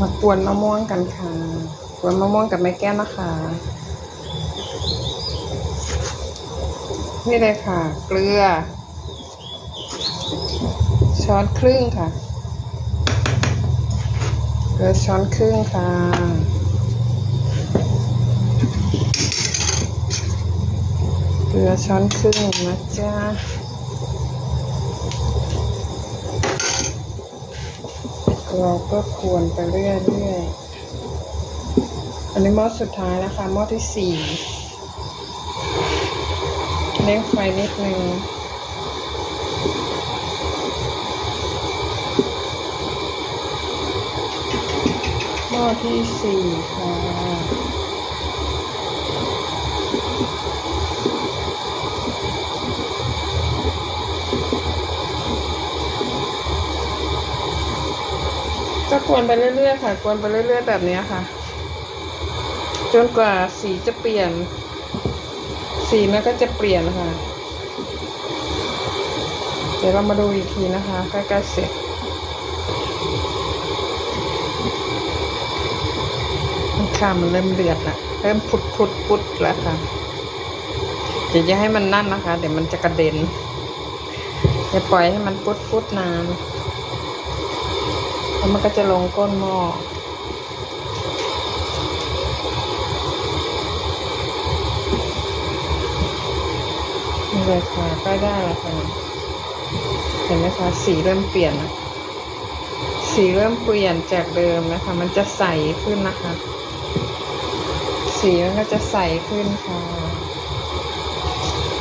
มากวนมะม่วงกันค่ะกวนมะม่วงกับแม่แก้วนะคะ นี่เลยค่ะ เกลือ ช้อนครึ่งค่ะ เกลือช้อนครึ่งค่ะเกลือช้อนครึ่งนะจ๊ะ เราก็ควรไปเรื่อยๆอันนี้หม้อสุดท้ายนะคะหม้อที่สี่เร่งไฟนิดนึงหม้อที่สี่ค่ะ ก็กวนไปเรื่อยๆค่ะ กวนไปเรื่อยๆแบบนี้ค่ะ จนกว่าสีจะเปลี่ยน สีมันก็จะเปลี่ยนค่ะ เดี๋ยวเรามาดูอีกทีนะคะใกล้ๆเสร็จค่ะมันเริ่มเดือดละเริ่มพุดพุดพุดแล้วค่ะเดี๋ยวจะให้มันนั่นนะคะ เดี๋ยวมันจะกระเด็นอย่าปล่อยให้มันพุดพุดนาน แล้วมันก็จะลงก้นหม้อนี่เลยค่ะใกล้ได้แล้วค่ะเห็นไหมคะสีเริ่มเปลี่ยนแล้วสีเริ่มเปลี่ยนจากเดิมนะคะ มันจะใสขึ้นนะคะ สีมันก็จะใสขึ้นค่ะ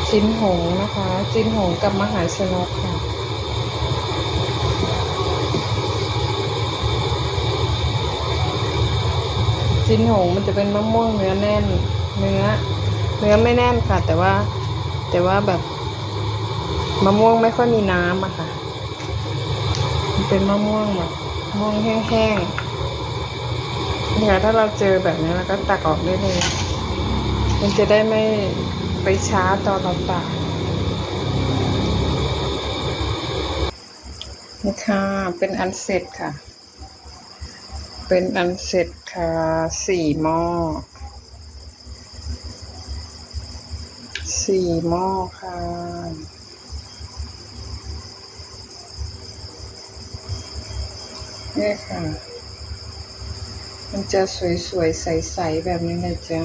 จิ้นหงนะคะ จิ้นหงกับมหาชนกค่ะ จิ้นหงมันจะเป็นมะม่วงเนื้อแน่น เนื้อ เนื้อไม่แน่นค่ะ แต่ว่า แต่ว่าแบบมะม่วงไม่ค่อยมีน้ำอะค่ะ มันเป็นมะม่วงแบบม่วงแห้งๆเนี่ยถ้าเราเจอแบบนี้เราก็ตักออกได้เลย มันจะได้ไม่ไปช้าตอนเราตักนี่ค่ะ เป็นอันเสร็จค่ะ เป็นอันเสร็จค่ะสี่หม้อสี่หม้อค่ะ นี่ค่ะ มันจะสวยๆ ใส ๆ แบบนี้เลยจ้า